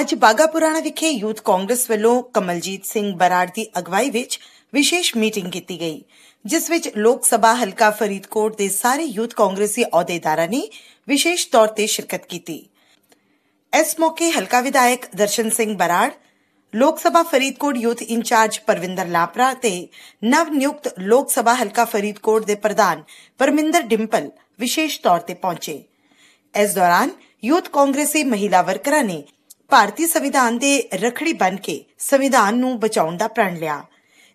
ਅੱਜ ਬਾਗਾ ਪੁਰਾਣਾ ਵਿਖੇ ਯੂਥ ਕਾਂਗਰਸ ਵੱਲੋਂ ਕਮਲਜੀਤ ਸਿੰਘ ਬਰਾੜ ਦੀ ਅਗਵਾਈ ਵਿੱਚ ਵਿਸ਼ੇਸ਼ ਮੀਟਿੰਗ ਕੀਤੀ ਗਈ, ਜਿਸ ਵਿੱਚ ਲੋਕ ਸਭਾ ਹਲਕਾ ਫਰੀਦਕੋਟ ਦੇ ਸਾਰੇ ਯੂਥ ਕਾਂਗਰਸੀ ਅਹੁਦੇਦਾਰਾਂ ਨੇ ਵਿਸ਼ੇਸ਼ ਤੌਰ ਤੇ ਸ਼ਿਰਕਤ ਕੀਤੀ। ਇਸ ਮੌਕੇ ਹਲਕਾ ਵਿਧਾਇਕ ਦਰਸ਼ਨ ਸਿੰਘ ਬਰਾੜ, ਲੋਕ ਸਭਾ ਫਰੀਦਕੋਟ ਯੂਥ ਇੰਚਾਰਜ ਪਰਵਿੰਦਰ ਲਾਪਰਾ ਤੇ ਨਵ ਨਿਯੁਕਤ ਲੋਕ ਸਭਾ ਹਲਕਾ ਫਰੀਦਕੋਟ ਦੇ ਪ੍ਰਧਾਨ ਪਰਮਿੰਦਰ ਡਿੰਪਲ ਵਿਸ਼ੇਸ਼ ਤੌਰ ਤੇ ਪਹੁੰਚੇ। ਇਸ ਦੌਰਾਨ ਯੂਥ ਕਾਂਗਰਸੀ ਮਹਿਲਾ ਵਰਕਰਾਂ ਨੇ ਭਾਰਤੀ ਸੰਵਿਧਾਨ ਦੇ ਰਖੜੀ ਬਣ ਕੇ ਸੰਵਿਧਾਨ ਨੂੰ ਬਚਾਉਣ ਦਾ ਪ੍ਰਣ ਲਿਆ।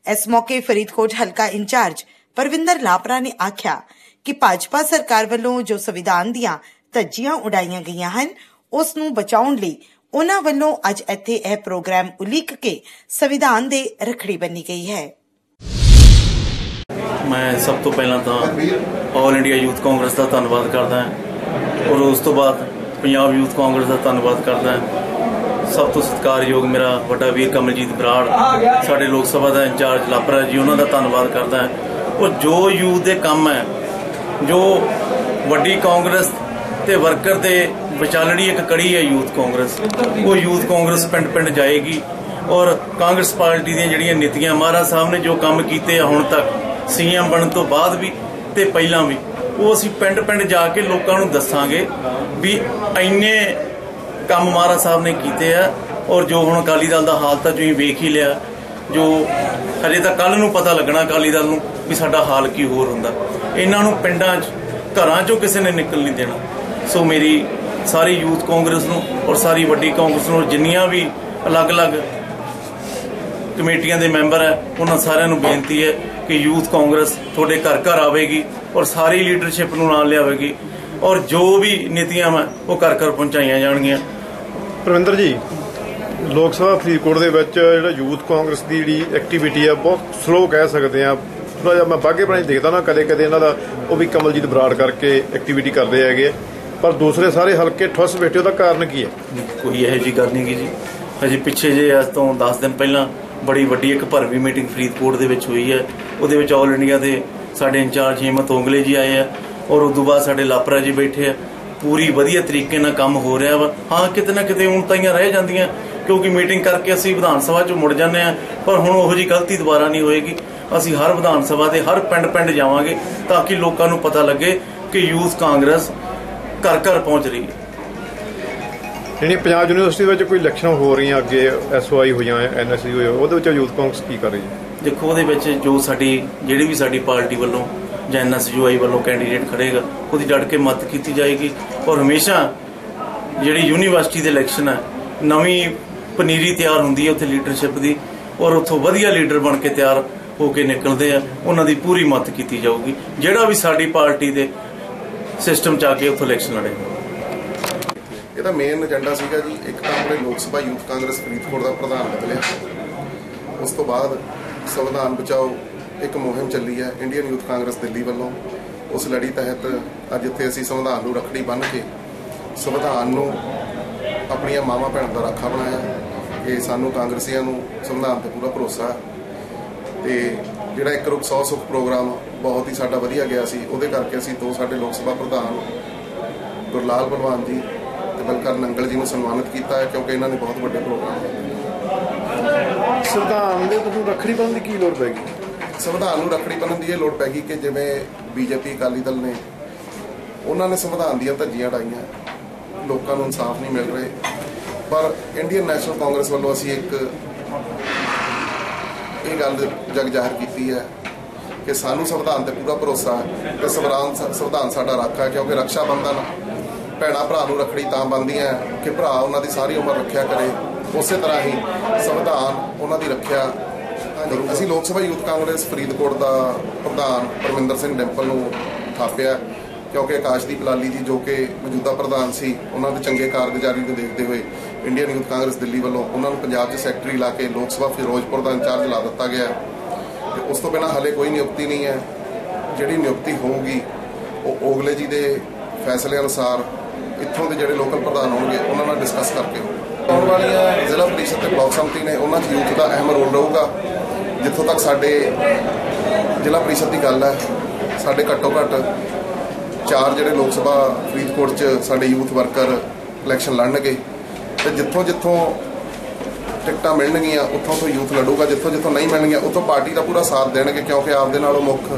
ਇਸ ਮੌਕੇ ਫਰੀਦਕੋਟ ਹਲਕਾ ਇੰਚਾਰਜ ਪਰਵਿੰਦਰ ਲਾਪਰਾ ਨੇ ਆਖਿਆ ਕਿ ਭਾਜਪਾ ਸਰਕਾਰ ਵੱਲੋਂ ਜੋ ਸੰਵਿਧਾਨ ਦੀਆਂ ਧੱਜੀਆਂ ਉਡਾਈਆਂ ਗਈਆਂ ਹਨ, ਉਸ ਨੂੰ ਬਚਾਉਣ ਲਈ ਉਹਨਾਂ ਵੱਲੋਂ ਅੱਜ ਇੱਥੇ ਇਹ ਪ੍ਰੋਗਰਾਮ ਉਲੀਕ ਕੇ ਸੰਵਿਧਾਨ ਦੇ ਰਖੜੀ ਬੰਨੀ ਗਈ ਹੈ। ਮੈਂ ਸਭ ਤੋਂ ਪਹਿਲਾਂ ਤਾਂ ਆਲ ਇੰਡੀਆ ਯੂਥ ਕਾਂਗਰਸ ਦਾ ਧੰਨਵਾਦ ਕਰਦਾ ਹਾਂ ਔਰ ਉਸ ਤੋਂ ਬਾਅਦ ਪੰਜਾਬ ਯੂਥ ਕਾਂਗਰਸ ਦਾ ਧੰਨਵਾਦ ਕਰਦਾ ਸਭ ਤੋਂ ਸਤਿਕਾਰਯੋਗ ਮੇਰਾ ਵੱਡਾ ਵੀਰ ਕਮਲਜੀਤ ਬਰਾੜ, ਸਾਡੇ ਲੋਕ ਸਭਾ ਦਾ ਇੰਚਾਰਜ ਲਾਪਰਾ ਜੀ, ਉਹਨਾਂ ਦਾ ਧੰਨਵਾਦ ਕਰਦਾ ਹਾਂ। ਔਰ ਜੋ ਯੂਥ ਦੇ ਕੰਮ ਹੈ, ਜੋ ਵੱਡੀ ਕਾਂਗਰਸ ਤੇ ਵਰਕਰ ਦੇ ਵਿਚਾਲੜੀ ਇੱਕ ਕੜੀ ਹੈ ਯੂਥ ਕਾਂਗਰਸ, ਉਹ ਯੂਥ ਕਾਂਗਰਸ ਪਿੰਡ ਪਿੰਡ ਜਾਏਗੀ ਔਰ ਕਾਂਗਰਸ ਪਾਰਟੀ ਦੀਆਂ ਜਿਹੜੀਆਂ ਨੀਤੀਆਂ, ਮਹਾਰਾਜ ਸਾਹਿਬ ਨੇ ਜੋ ਕੰਮ ਕੀਤੇ ਆ ਹੁਣ ਤੱਕ, ਸੀਐਮ ਬਣਨ ਤੋਂ ਬਾਅਦ ਵੀ ਤੇ ਪਹਿਲਾਂ ਵੀ। ਉਹ ਅਸੀਂ ਪਿੰਡ ਪਿੰਡ ਜਾ ਕੇ ਲੋਕਾਂ ਨੂੰ ਦੱਸਾਂਗੇ ਵੀ ਇੰਨੇ ਕੰਮ ਮਹਾਰਾਜ ਸਾਹਿਬ ਨੇ ਕੀਤੇ ਆ ਔਰ ਜੋ ਹੁਣ ਅਕਾਲੀ ਦਲ ਦਾ ਹਾਲ ਤਾਂ ਤੁਸੀਂ ਵੇਖ ਹੀ ਲਿਆ, ਜੋ ਹਜੇ ਤਾਂ ਕੱਲ ਨੂੰ ਪਤਾ ਲੱਗਣਾ ਅਕਾਲੀ ਦਲ ਨੂੰ ਵੀ ਸਾਡਾ ਹਾਲ ਕੀ ਹੋਰ ਹੁੰਦਾ। ਇਹਨਾਂ ਨੂੰ ਪਿੰਡਾਂ 'ਚ, ਘਰਾਂ 'ਚੋਂ ਕਿਸੇ ਨੇ ਨਿਕਲ ਨਹੀਂ ਦੇਣਾ। ਸੋ ਮੇਰੀ ਸਾਰੀ ਯੂਥ ਕਾਂਗਰਸ ਨੂੰ ਔਰ ਸਾਰੀ ਵੱਡੀ ਕਾਂਗਰਸ ਨੂੰ ਜਿੰਨੀਆਂ ਵੀ ਅਲੱਗ-ਅਲੱਗ ਕਮੇਟੀਆਂ ਦੇ ਮੈਂਬਰ ਹੈ ਉਹਨਾਂ ਸਾਰਿਆਂ ਨੂੰ ਬੇਨਤੀ ਹੈ ਕਿ ਯੂਥ ਕਾਂਗਰਸ ਤੁਹਾਡੇ ਘਰ ਘਰ ਆਵੇਗੀ। ਔਰ ਸਾਰੀ ਲੀਡਰਸ਼ਿਪ ਨੂੰ ਨਾਲ ਲਿਆਵੇਗੀ। ਔਰ ਜੋ ਵੀ ਨੀਤੀਆਂ ਵਾ ਉਹ ਘਰ ਘਰ ਪਹੁੰਚਾਈਆਂ ਜਾਣਗੀਆਂ। ਪ੍ਰਵਿੰਦਰ ਜੀ ਲੋਕ ਸਭਾ ਫਰੀਦਕੋਟ ਦੇ ਵਿੱਚ ਜਿਹੜਾ ਯੂਥ ਕਾਂਗਰਸ ਦੀ ਜਿਹੜੀ ਐਕਟੀਵਿਟੀ ਆ ਬਹੁਤ ਸਲੋ ਕਹਿ ਸਕਦੇ ਆ। ਥੋੜਾ ਜਿਹਾ ਮੈਂ ਬਾਗੇ ਬਣਾਈ ਦੇਖਦਾ ਨਾ ਕਦੇ ਕਦੇ ਇਹਨਾਂ ਦਾ ਉਹ ਵੀ ਕਮਲਜੀਤ ਬਰਾੜ ਕਰਕੇ ਐਕਟੀਵਿਟੀ ਕਰਦੇ ਹੈਗੇ। ਪਰ ਦੂਸਰੇ ਸਾਰੇ ਹਲਕੇ ਠੁੱਸ ਬੈਠੇ ਉਹਦਾ ਕਾਰਨ ਕੀ ਹੈ? ਕੋਈ ਇਹੋ ਜੀ ਗੱਲ ਨਹੀਂ ਗੀ ਜੀ। ਹਜੇ ਪਿੱਛੇ ਜੇ ਅੱਜ ਤੋਂ 10 ਦਿਨ ਪਹਿਲਾਂ ਬੜੀ ਵੱਡੀ ਇੱਕ ਭਰਵੀਂ ਮੀਟਿੰਗ ਫਰੀਦਕੋਟ ਦੇ ਵਿੱਚ ਹੋਈ ਹੈ। ਉਹਦੇ ਵਿੱਚ ਆਲ ਇੰਡੀਆ ਦੇ ਸਾਡੇ ਇੰਚਾਰਜ ਹਿੰਮਤ ਓਂਗਲੇ ਜੀ ਆਏ ਆ ਔਰ ਉਸ ਤੋਂ ਬਾਅਦ ਸਾਡੇ ਲਾਪਰਾ ਜੀ ਬੈਠੇ ਆ। ਪੂਰੀ ਵਧੀਆ ਤਰੀਕੇ ਨਾਲ ਕੰਮ ਹੋ ਰਿਹਾ ਵਾ। ਹਾਂ, ਕਿਤੇ ਨਾ ਕਿਤੇ ਹੁਣ ਤਾਈਆਂ ਰਹਿ ਜਾਂਦੀਆਂ, ਕਿਉਂਕਿ ਮੀਟਿੰਗ ਕਰਕੇ ਅਸੀਂ ਵਿਧਾਨ ਸਭਾ 'ਚ ਮੁੜ ਜਾਂਦੇ ਆ, ਪਰ ਹੁਣ ਉਹੋ ਜੀ ਗਲਤੀ ਦੁਬਾਰਾ ਨਹੀਂ ਹੋਏਗੀ। ਅਸੀਂ ਹਰ ਵਿਧਾਨ ਸਭਾ ਦੇ ਹਰ ਪਿੰਡ ਪਿੰਡ ਜਾਵਾਂਗੇ ਤਾਂ ਕਿ ਲੋਕਾਂ ਨੂੰ ਪਤਾ ਲੱਗੇ ਕਿ ਯੂਥ ਕਾਂਗਰਸ ਘਰ ਘਰ ਪਹੁੰਚ ਰਹੀ ਹੈ। ਜਿਹੜੀ ਪੰਜਾਬ ਯੂਨੀਵਰਸਿਟੀ ਵਿੱਚ ਕੋਈ ਇਲੈਕਸ਼ਨ ਹੋ ਰਹੀਆਂ ਅੱਗੇ ਐਸਓਆਈ ਹੋਈਆਂ ਐਨਐਸਯੂ ਹੋਇਆ ਉਹਦੇ ਵਿੱਚ ਯੂਥ ਕਾਂਗਰਸ ਕੀ ਕਰ ਰਹੀ ਹੈ? ਦੇਖੋ, ਉਹਦੇ ਵਿੱਚ ਜੋ ਸਾਡੀ, ਜਿਹੜੀ ਵੀ ਸਾਡੀ ਪਾਰਟੀ ਵੱਲੋਂ ਜਾਂ ਐਨਐਸਯੂਆਈ ਵੱਲੋਂ ਕੈਂਡੀਡੇਟ ਖੜੇਗਾ ਉਹਦੀ ਡਟ ਕੇ ਮਦਦ ਕੀਤੀ ਜਾਏਗੀ। ਔਰ ਹਮੇਸ਼ਾ ਜਿਹੜੀ ਯੂਨੀਵਰਸਿਟੀ ਦੇ ਇਲੈਕਸ਼ਨ ਹੈ ਨਵੀਂ ਪਨੀਰੀ ਤਿਆਰ ਹੁੰਦੀ ਹੈ ਉੱਥੇ ਲੀਡਰਸ਼ਿਪ ਦੀ। ਔਰ ਉੱਥੋਂ ਵਧੀਆ ਲੀਡਰ ਬਣ ਕੇ ਤਿਆਰ ਹੋ ਕੇ ਨਿਕਲਦੇ ਆ, ਉਹਨਾਂ ਦੀ ਪੂਰੀ ਮਦਦ ਕੀਤੀ ਜਾਊਗੀ। ਜਿਹੜਾ ਵੀ ਸਾਡੀ ਪਾਰਟੀ ਦੇ ਸਿਸਟਮ ਚ ਆ ਕੇ ਉੱਥੋਂ ਇਲੈਕਸ਼ਨ ਲੜੇਗਾ ਇਹਦਾ ਮੇਨ ਏਜੰਡਾ ਸੀਗਾ ਜੀ, ਇੱਕ ਤਾਂ ਆਪਣੇ ਲੋਕ ਸਭਾ ਯੂਥ ਕਾਂਗਰਸ ਫਰੀਦਕੋਟ ਦਾ ਪ੍ਰਧਾਨ ਬਦਲਿਆ। ਉਸ ਤੋਂ ਬਾਅਦ ਸੰਵਿਧਾਨ ਬਚਾਓ ਇੱਕ ਮੁਹਿੰਮ ਚੱਲੀ ਹੈ ਇੰਡੀਅਨ ਯੂਥ ਕਾਂਗਰਸ ਦਿੱਲੀ ਵੱਲੋਂ। ਉਸ ਲੜੀ ਤਹਿਤ ਅੱਜ ਇੱਥੇ ਅਸੀਂ ਸੰਵਿਧਾਨ ਨੂੰ ਰੱਖੜੀ ਬੰਨ੍ਹ ਕੇ ਸੰਵਿਧਾਨ ਨੂੰ ਆਪਣੀਆਂ ਮਾਵਾਂ ਭੈਣਾਂ ਦਾ ਰਾਖਾ ਬਣਾਇਆ। ਕਿ ਸਾਨੂੰ ਕਾਂਗਰਸੀਆਂ ਨੂੰ ਸੰਵਿਧਾਨ ਤੇ ਪੂਰਾ ਭਰੋਸਾ ਹੈ। ਤੇ ਜਿਹੜਾ ਇੱਕ ਰੁਕ 100 ਸੁਖ ਪ੍ਰੋਗਰਾਮ ਬਹੁਤ ਹੀ ਸਾਡਾ ਵਧੀਆ ਗਿਆ ਸੀ, ਉਹਦੇ ਕਰਕੇ ਅਸੀਂ ਦੋ ਸਾਡੇ ਲੋਕ ਸਭਾ ਪ੍ਰਧਾਨ, ਗੁਰਲਾਲ ਭਲਵਾਨ ਜੀ ਤੇ ਬਲਕਰ ਨੰਗਲ ਜੀ ਨੂੰ ਸਨਮਾਨਿਤ ਕੀਤਾ ਹੈ ਕਿਉਂਕਿ ਇਹਨਾਂ ਨੇ ਬਹੁਤ ਵੱਡੇ ਪ੍ਰੋਗਰਾਮ ਸੰਵਿਧਾਨ ਦੇ ਤੁਹਾਨੂੰ ਰੱਖੜੀ ਬੰਨ੍ਹਣ ਦੀ ਕੀ ਲੋੜ ਪੈ ਗਈ? ਸੰਵਿਧਾਨ ਨੂੰ ਰੱਖੜੀ ਬੰਨ੍ਹਣ ਦੀ ਇਹ ਲੋੜ ਪੈ ਗਈ ਕਿ ਜਿਵੇਂ ਬੀਜੇਪੀ, ਅਕਾਲੀ ਦਲ ਨੇ, ਉਹਨਾਂ ਨੇ ਸੰਵਿਧਾਨ ਦੀਆਂ ਧੱਜੀਆਂ ਉਡਾਈਆਂ। ਲੋਕਾਂ ਨੂੰ ਇਨਸਾਫ ਨਹੀਂ ਮਿਲ ਰਹੇ। ਪਰ ਇੰਡੀਅਨ ਨੈਸ਼ਨਲ ਕਾਂਗਰਸ ਵੱਲੋਂ ਅਸੀਂ ਇੱਕ ਇਹ ਗੱਲ ਜਗ ਜ਼ਾਹਰ ਕੀਤੀ ਹੈ ਕਿ ਸਾਨੂੰ ਸੰਵਿਧਾਨ ਤੇ ਪੂਰਾ ਭਰੋਸਾ ਹੈ ਕਿ ਸੰਵਿਧਾਨ ਸੰਵਿਧਾਨ ਸਾਡਾ ਰਾਖਾ ਹੈ ਕਿਉਂਕਿ ਰਕਸ਼ਾ ਬੰਧਨ, ਭੈਣਾਂ ਭਰਾ ਨੂੰ ਰੱਖੜੀ ਤਾਂ ਬੰਨ੍ਹਦੀਆਂ ਕਿ ਭਰਾ ਉਹਨਾਂ ਦੀ ਸਾਰੀ ਉਮਰ ਰੱਖਿਆ ਕਰੇ। ਉਸੇ ਤਰ੍ਹਾਂ ਹੀ ਸੰਵਿਧਾਨ ਉਹਨਾਂ ਦੀ ਰੱਖਿਆ ਅਸੀਂ ਲੋਕ ਸਭਾ ਯੂਥ ਕਾਂਗਰਸ ਫਰੀਦਕੋਟ ਦਾ ਪ੍ਰਧਾਨ ਪਰਮਿੰਦਰ ਸਿੰਘ ਡੈਂਪਲ ਨੂੰ ਥਾਪਿਆ ਕਿਉਂਕਿ ਆਕਾਸ਼ਦੀਪ ਲਾਲੀ ਜੀ ਜੋ ਕਿ ਮੌਜੂਦਾ ਪ੍ਰਧਾਨ ਸੀ, ਉਹਨਾਂ ਦੇ ਚੰਗੇ ਕਾਰਗੁਜ਼ਾਰੀ ਨੂੰ ਦੇਖਦੇ ਹੋਏ ਇੰਡੀਅਨ ਯੂਥ ਕਾਂਗਰਸ ਦਿੱਲੀ ਵੱਲੋਂ ਉਹਨਾਂ ਨੂੰ ਪੰਜਾਬ 'ਚ ਸੈਕਟਰੀ ਲਾ ਕੇ ਲੋਕ ਸਭਾ ਫਿਰੋਜ਼ਪੁਰ ਦਾ ਇੰਚਾਰਜ ਲਾ ਦਿੱਤਾ ਗਿਆ ਹੈ। ਤੇ ਉਸ ਤੋਂ ਬਿਨਾਂ ਹਲੇ ਕੋਈ ਨਿਯੁਕਤੀ ਨਹੀਂ ਹੈ ਜਿਹੜੀ ਨਿਯੁਕਤੀ ਹੋਊਗੀ, ਉਹ ਓਗਲੇ ਜੀ ਦੇ ਫੈਸਲੇ ਅਨੁਸਾਰ ਇੱਥੋਂ ਦੇ ਜਿਹੜੇ ਲੋਕਲ ਪ੍ਰਧਾਨ ਹੋਣਗੇ, ਉਹਨਾਂ ਨਾਲ ਡਿਸਕਸ ਕਰਕੇ ਹੋਊ। ਆਉਣ ਵਾਲੀਆਂ ਜ਼ਿਲ੍ਹਾ ਪ੍ਰੀਸ਼ਦ ਤੇ ਬਲਾਕ ਸੰਮਤੀ ਨੇ ਉਹਨਾਂ 'ਚ ਯੂਥ ਦਾ ਅਹਿਮ ਰੋਲ ਰਹੂਗਾ। ਜਿੱਥੋਂ ਤੱਕ ਸਾਡੇ ਜ਼ਿਲ੍ਹਾ ਪ੍ਰੀਸ਼ਦ ਦੀ ਗੱਲ ਹੈ, ਸਾਡੇ ਘੱਟੋ ਘੱਟ ਚਾਰ ਜਿਹੜੇ ਲੋਕ ਸਭਾ ਫਰੀਦਕੋਟ 'ਚ ਸਾਡੇ ਯੂਥ ਵਰਕਰ ਇਲੈਕਸ਼ਨ ਲੜਨਗੇ। ਤੇ ਜਿੱਥੋਂ ਜਿੱਥੋਂ ਟਿਕਟਾਂ ਮਿਲਣਗੀਆਂ, ਉੱਥੋਂ ਤੋਂ ਯੂਥ ਲੜੂਗਾ। ਜਿੱਥੋਂ ਜਿੱਥੋਂ ਨਹੀਂ ਮਿਲਣਗੀਆਂ, ਉੱਥੋਂ ਪਾਰਟੀ ਦਾ ਪੂਰਾ ਸਾਥ ਦੇਣਗੇ, ਕਿਉਂਕਿ ਆਪਦੇ ਨਾਲੋਂ ਮੁੱਖ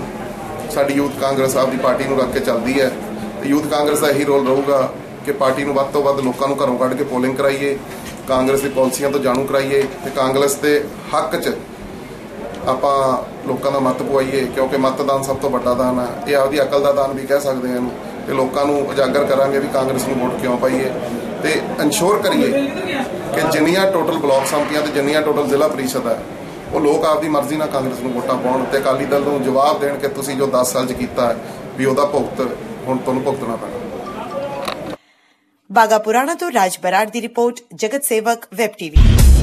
ਸਾਡੀ ਯੂਥ ਕਾਂਗਰਸ ਆਪਦੀ ਪਾਰਟੀ ਨੂੰ ਰੱਖ ਕੇ ਚੱਲਦੀ ਹੈ। ਤੇ ਯੂਥ ਕਾਂਗਰਸ ਦਾ ਇਹੀ ਰੋਲ ਰਹੂਗਾ ਕਿ ਪਾਰਟੀ ਨੂੰ ਵੱਧ ਤੋਂ ਵੱਧ ਲੋਕਾਂ ਨੂੰ ਘਰੋਂ ਕੱਢ ਕੇ ਪੋਲਿੰਗ ਕਰਾਈਏ। ਕਾਂਗਰਸ ਦੀ ਪਾਲਿਸੀਆਂ ਤੋਂ ਜਾਣੂ ਕਰਾਈਏ ਤੇ ਕਾਂਗਰਸ ਦੇ ਹੱਕ 'ਚ ਆਪਾਂ ਲੋਕਾਂ ਦਾ ਮਤ ਪਵਾਈਏ, ਕਿਉਂਕਿ ਮਤਦਾਨ ਸਭ ਤੋਂ ਵੱਡਾ ਦਾਨ ਹੈ ਇਹ ਆਪਦੀ ਅਕਲ ਦਾ ਦਾਨ ਵੀ ਕਹਿ ਸਕਦੇ ਹਾਂ ਇਹਨੂੰ, ਤੇ ਲੋਕਾਂ ਨੂੰ ਉਜਾਗਰ ਕਰਾਂਗੇ ਵੀ ਕਾਂਗਰਸ ਨੂੰ ਵੋਟ ਕਿਉਂ ਪਾਈਏ। ਤੇ ਇਨਸ਼ੋਰ ਕਰੀਏ ਕਿ ਜਿੰਨੀਆਂ ਟੋਟਲ ਬਲਾਕ ਸੰਮਤੀਆਂ ਤੇ ਜਿੰਨੀਆਂ ਟੋਟਲ ਜ਼ਿਲ੍ਹਾ ਪਰਿਸ਼ਦ ਹੈ ਉਹ ਲੋਕ ਆਪਦੀ ਮਰਜ਼ੀ ਨਾਲ ਕਾਂਗਰਸ ਨੂੰ ਵੋਟਾਂ ਪਾਉਣ ਤੇ ਅਕਾਲੀ ਦਲ ਨੂੰ ਜਵਾਬ ਦੇਣ ਕਿ ਤੁਸੀਂ ਜੋ 10 ਸਾਲ 'ਚ ਕੀਤਾ ਹੈ, ਵੀ ਉਹਦਾ ਭੁਗਤ ਹੁਣ ਤੁਹਾਨੂੰ ਭੁਗਤਣਾ ਪੈਣਾ। ਬਾਗਾ ਪੁਰਾਣਾ ਤੋਂ ਰਾਜ ਬਰਾੜ ਦੀ ਰਿਪੋਰਟ ਜਗਤ ਸੇਵਕ ਵੈਬ ਟੀਵੀ।